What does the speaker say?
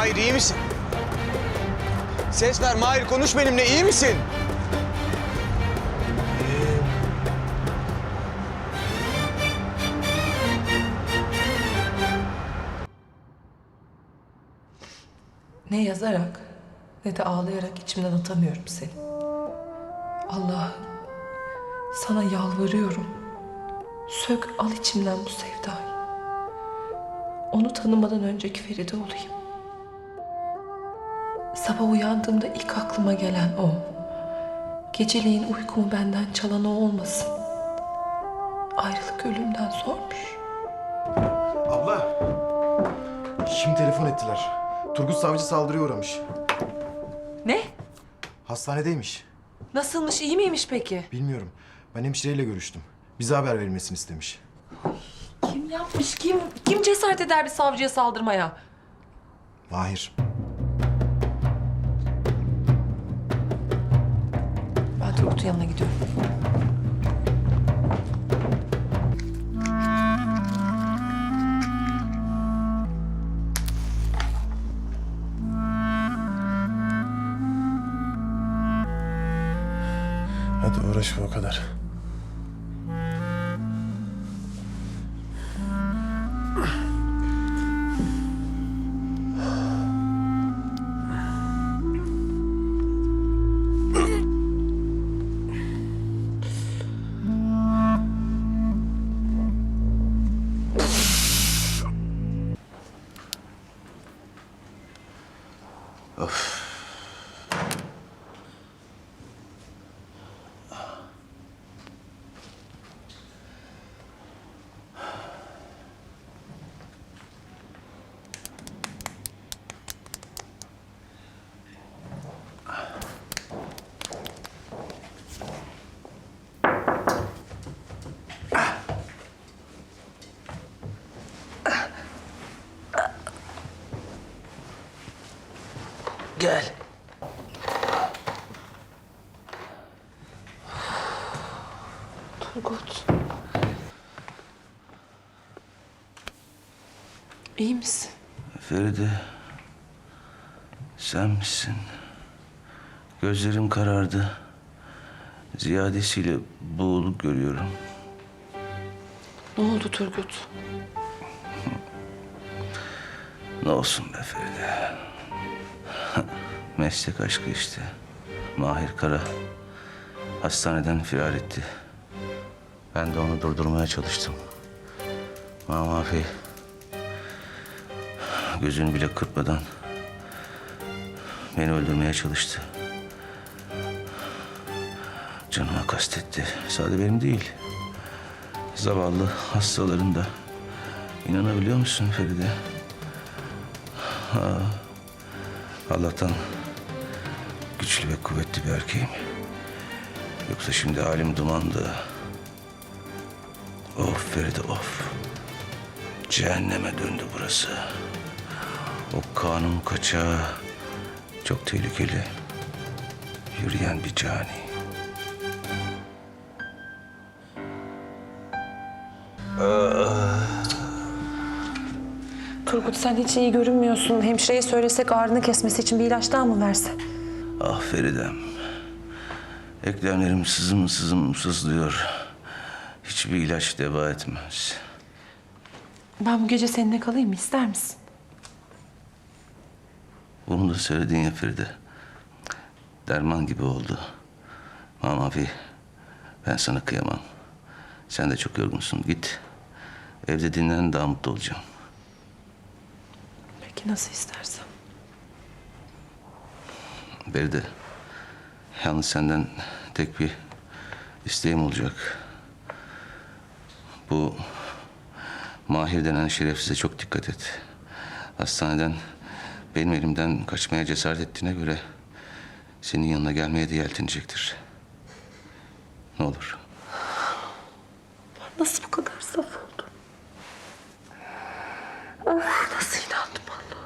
Mahir iyi misin? Ses ver Mahir konuş benimle iyi misin? Ne yazarak ne de ağlayarak içimden atamıyorum seni. Allah'ım sana yalvarıyorum. Sök al içimden bu sevdayı. Onu tanımadan önceki Feride olayım. Sabah uyandığımda ilk aklıma gelen o. Geceleyin uykumu benden çalan o olmasın. Ayrılık ölümden zormuş. Abla. Şimdi telefon ettiler. Turgut Savcı saldırıya uğramış. Ne? Hastanedeymiş. Nasılmış iyi miymiş peki? Bilmiyorum. Ben hemşireyle görüştüm. Bize haber verilmesini istemiş. Kim yapmış kim? Kim cesaret eder bir savcıya saldırmaya? Mahir. Ben Turgut'un yanına gidiyorum. Hadi uğraşma o kadar. Of. Gel. Turgut. İyi misin? Feride, sen misin? Gözlerim karardı. Ziyadesiyle boğuluk görüyorum. Ne oldu Turgut? Ne olsun be Feride. Meslek aşkı işte. Mahir Kara hastaneden firar etti. Ben de onu durdurmaya çalıştım. Mamafi gözünü bile kırpmadan beni öldürmeye çalıştı. Canıma kastetti. Sadece benim değil. Zavallı hastaların da. İnanabiliyor musun Feride? Ha. Allah'tan güçlü ve kuvvetli bir erkeğim. Yoksa şimdi halim dumandı. Of Feride of. Cehenneme döndü burası. O kanun kaçağı çok tehlikeli. Yürüyen bir cani. Turgut sen hiç iyi görünmüyorsun. Hemşireye söylesek ağrını kesmesi için bir ilaç daha mı verse? Ah Feridem. Eklemlerim sızım sızım sızlıyor. Hiçbir ilaç deva etmez. Ben bu gece seninle kalayım mı? ister misin? Bunu da söyledin ya Feride. Derman gibi oldu. Mamafi, ben sana kıyamam. Sen de çok yorgunsun. Git. Evde dinlen daha mutlu olacağım. Peki nasıl istersen. Feride, yalnız senden tek bir isteğim olacak. Bu Mahir denen şerefsize çok dikkat et. Hastaneden benim elimden kaçmaya cesaret ettiğine göre senin yanına gelmeye de yeltenecektir. Ne olur. Nasıl bu kadar saf oldun? Of nasıl inandım Allah'ım.